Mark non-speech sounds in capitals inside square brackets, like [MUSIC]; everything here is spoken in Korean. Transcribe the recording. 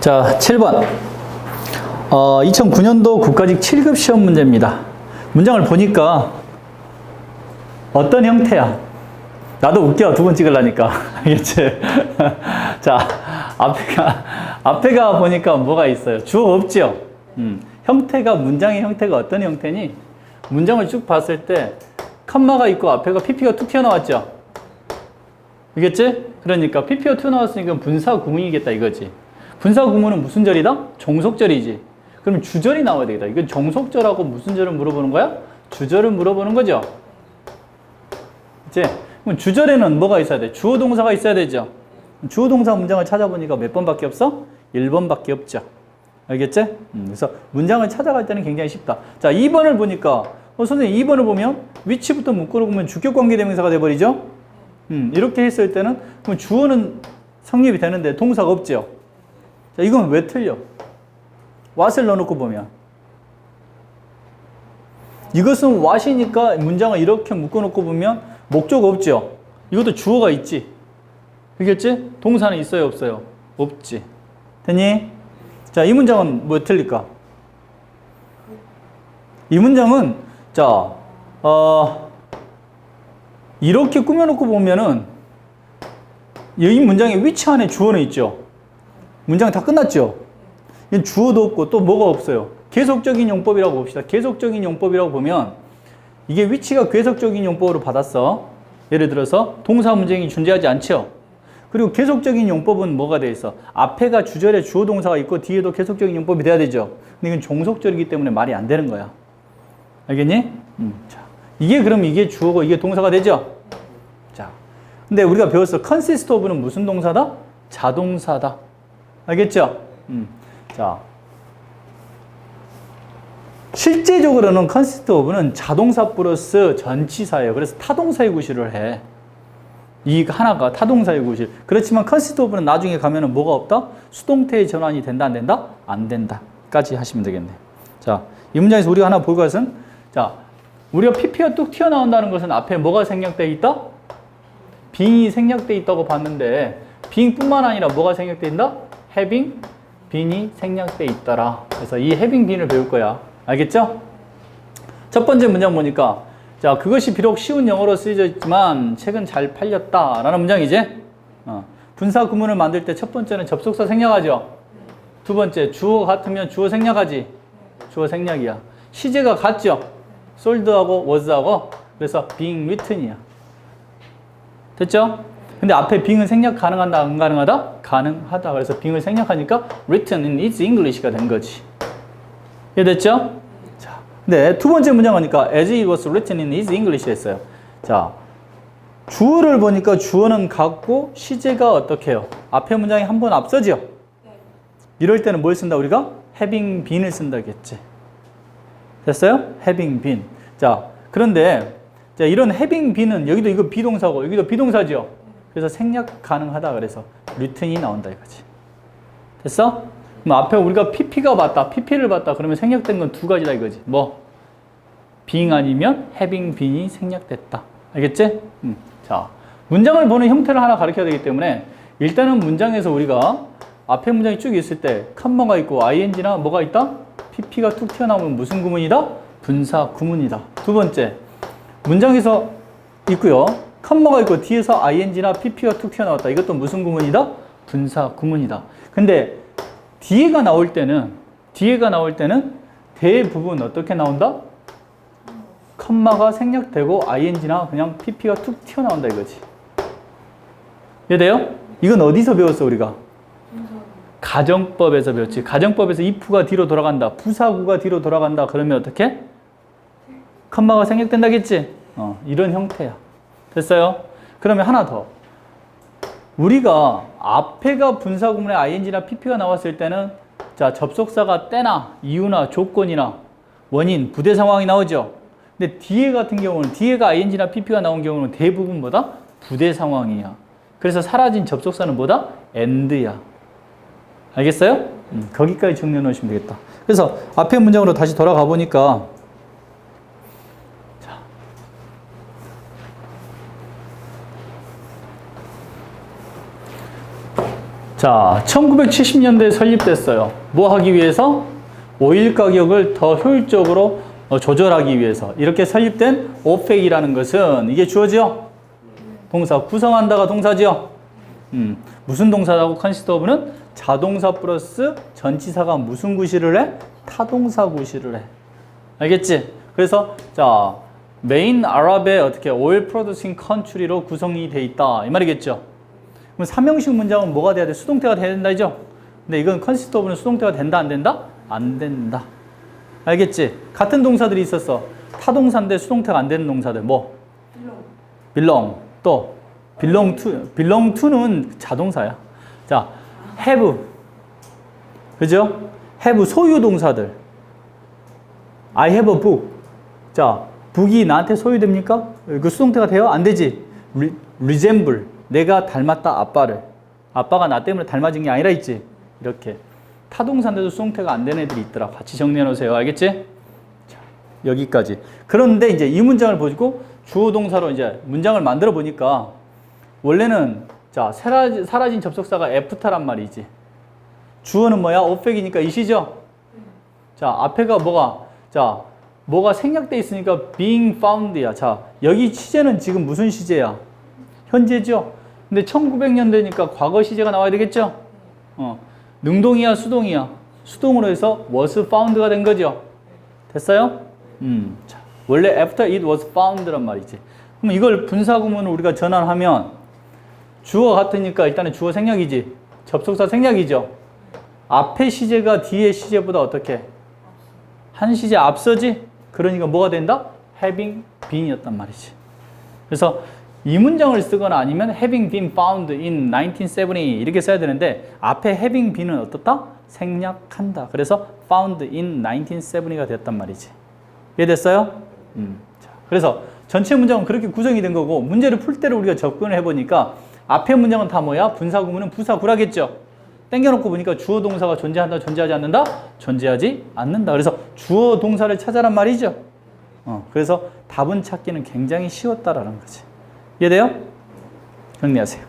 자, 7번. 어, 2009년도 국가직 7급 시험 문제입니다. 문장을 보니까 어떤 형태야? 나도 웃겨, 두 번 찍으려니까. [LAUGHS] 알겠지? [LAUGHS] 자, 앞에가, 앞에가 보니까 뭐가 있어요? 주어 없죠? 음, 형태가, 문장의 형태가 어떤 형태니? 문장을 쭉 봤을 때, 컴마가 있고 앞에가 PP가 툭 튀어나왔죠? 알겠지? 그러니까 PP가 튀어나왔으니까 분사 구문이겠다 이거지. 분사 구문은 무슨 절이다? 종속절이지. 그럼 주절이 나와야 되겠다. 이건 정속절하고 무슨 절을 물어보는 거야? 주절을 물어보는 거죠. 이제 그럼 주절에는 뭐가 있어야 돼? 주어 동사가 있어야 되죠. 주어 동사 문장을 찾아보니까 몇 번밖에 없어? 1번밖에 없죠. 알겠지? 음, 그래서 문장을 찾아갈 때는 굉장히 쉽다. 자, 2번을 보니까 어, 선생님 2번을 보면 위치부터 묶어로 보면 주격 관계 대명사가 돼 버리죠. 음, 이렇게 했을 때는 그럼 주어는 성립이 되는데 동사가 없죠. 자, 이건 왜 틀려? what을 넣어놓고 보면 이것은 what이니까 문장을 이렇게 묶어놓고 보면 목적 없죠. 이것도 주어가 있지. 그겠지? 동사는 있어요, 없어요? 없지. 됐니? 자, 이 문장은 뭐 틀릴까? 이 문장은 자, 어, 이렇게 꾸며놓고 보면은 이 문장의 위치 안에 주어는 있죠. 문장 다 끝났죠. 주어도 없고 또 뭐가 없어요. 계속적인 용법이라고 봅시다. 계속적인 용법이라고 보면 이게 위치가 계속적인 용법으로 받았어. 예를 들어서 동사 문장이 존재하지 않죠. 그리고 계속적인 용법은 뭐가 돼 있어? 앞에가 주절에 주어 동사가 있고 뒤에도 계속적인 용법이 돼야 되죠. 근데 이건 종속절이기 때문에 말이 안 되는 거야. 알겠니? 음, 자, 이게 그럼 이게 주어고 이게 동사가 되죠? 자, 근데 우리가 배웠어. consist of는 무슨 동사다? 자동사다. 알겠죠? 음, 자, 실제적으로는 consist of는 자동사 플러스 전치사예요. 그래서 타동사의 구실을 해. 이 하나가 타동사의 구실. 그렇지만 consist of는 나중에 가면은 뭐가 없다? 수동태의 전환이 된다 안 된다? 안 된다 까지 하시면 되겠네. 자, 이 문장에서 우리가 하나 볼 것은 자, 우리가 PP가 뚝 튀어나온다는 것은 앞에 뭐가 생략되어 있다? 빙이 생략되어 있다고 봤는데 빙뿐만 아니라 뭐가 생략되어 있다? Having 빈이 생략되어 있더라. 그래서 이 having 빈을 배울 거야. 알겠죠? 첫 번째 문장 보니까 자 그것이 비록 쉬운 영어로 쓰여져 있지만 책은 잘 팔렸다 라는 문장이지. 어. 분사 구문을 만들 때 첫 번째는 접속사 생략하죠. 두 번째 주어 같으면 주어 생략하지. 주어 생략이야. 시제가 같죠. sold하고 was하고 그래서 being written이야. 됐죠? 근데 앞에 being은 생략 가능하다 안 가능하다? 가능하다. 그래서 being을 생략하니까 written in its English가 된 거지. 이해됐죠? 자, 근데 두 번째 문장 하니까 as it was written in its English 했어요. 자, 주어를 보니까 주어는 같고 시제가 어떻게 해요? 앞에 문장이 한 번 앞서죠? 이럴 때는 뭘 쓴다 우리가? having been을 쓴다겠지. 됐어요? having been. 자, 그런데 자, 이런 having been은 여기도 이거 비동사고 여기도 비동사죠. 그래서 생략 가능하다 그래서 written이 나온다 이거지. 됐어? 그럼 앞에 우리가 pp가 봤다, pp를 봤다 그러면 생략된 건 두 가지다 이거지. 뭐 being 아니면 having been이 생략됐다. 알겠지? 음. 자, 문장을 보는 형태를 하나 가르쳐야 되기 때문에 일단은 문장에서 우리가 앞에 문장이 쭉 있을 때 컴마가 있고 ing나 뭐가 있다? pp가 툭 튀어나오면 무슨 구문이다? 분사 구문이다. 두 번째, 문장에서 있고요. 컴마가 있고 뒤에서 ing나 pp가 툭 튀어나왔다. 이것도 무슨 구문이다? 분사 구문이다. 근데 뒤에가 나올 때는 뒤에가 나올 때는 대부분 어떻게 나온다? 컴마가 생략되고 ing나 그냥 pp가 툭 튀어나온다 이거지. 이해돼요? 이건 어디서 배웠어 우리가? 가정법에서 배웠지. 가정법에서 if가 뒤로 돌아간다. 부사구가 뒤로 돌아간다. 그러면 어떻게? 컴마가 생략된다겠지? 어, 이런 형태야. 됐어요? 그러면 하나 더. 우리가 앞에가 분사구문에 ing나 pp가 나왔을 때는 자, 접속사가 때나 이유나 조건이나 원인, 부대 상황이 나오죠. 근데 뒤에 같은 경우는 뒤에가 ing나 pp가 나온 경우는 대부분 뭐다? 부대 상황이야. 그래서 사라진 접속사는 뭐다? and야. 알겠어요? 음, 거기까지 정리해 놓으시면 되겠다. 그래서 앞에 문장으로 다시 돌아가 보니까 자, 1970년대에 설립됐어요. 뭐 하기 위해서? 오일 가격을 더 효율적으로 어, 조절하기 위해서 이렇게 설립된 오펙이라는 것은 이게 주어지요? 동사 구성한다가 동사지요. 음, 무슨 동사라고 컨시더 오브는 자동사 플러스 전치사가 무슨 구실을 해? 타동사 구실을 해. 알겠지? 그래서 자 메인 아랍의 어떻게 오일 프로듀싱 컨트리로 구성이 돼 있다 이 말이겠죠. 그럼 삼형식 문장은 뭐가 돼야 돼? 수동태가 돼야 된다죠. 근데 이건 컨시더 오브는 수동태가 된다 안 된다? 안 된다. 알겠지? 같은 동사들이 있었어. 타동사인데 수동태가 안 되는 동사들 뭐? belong 또 belong to belong to는 자동사야. 자, have 그죠? have 소유 동사들. I have a book. 자, 북이 나한테 소유됩니까? 그 수동태가 돼요? 안 되지. Re, resemble 내가 닮았다 아빠를. 아빠가 나 때문에 닮아진 게 아니라 있지. 이렇게 타동사인데도 수동태가 안 되는 애들이 있더라. 같이 정리해 놓으세요. 알겠지? 자, 여기까지. 그런데 이제 이 문장을 보고 주어 동사로 이제 문장을 만들어 보니까 원래는 자 사라진, 사라진 접속사가 애프터란 말이지. 주어는 뭐야? 오펙이니까 이시죠? 자 앞에가 뭐가 자 뭐가 생략돼 있으니까 being found야. 자 여기 시제는 지금 무슨 시제야? 현재죠. 근데 1900년대니까 과거 시제가 나와야 되겠죠? 어. 능동이야, 수동이야? 수동으로 해서 was found가 된 거죠. 됐어요? 음. 자, 원래 after it was found란 말이지. 그럼 이걸 분사구문을 우리가 전환하면 주어 같으니까 일단은 주어 생략이지. 접속사 생략이죠. 앞에 시제가 뒤에 시제보다 어떻게? 한 시제 앞서지? 그러니까 뭐가 된다? having been이었단 말이지. 그래서 이 문장을 쓰거나 아니면 having been found in 1970 이렇게 써야 되는데 앞에 having been은 어떻다? 생략한다. 그래서 found in 1970가 됐단 말이지. 이해됐어요? 음. 자, 그래서 전체 문장은 그렇게 구성이 된 거고 문제를 풀 때를 우리가 접근을 해보니까 앞에 문장은 다 뭐야? 분사구문은 부사구라겠죠. 땡겨놓고 보니까 주어 동사가 존재한다, 존재하지 않는다? 존재하지 않는다. 그래서 주어 동사를 찾아란 말이죠. 어, 그래서 답은 찾기는 굉장히 쉬웠다라는 거지. 이해돼요? 정리하세요.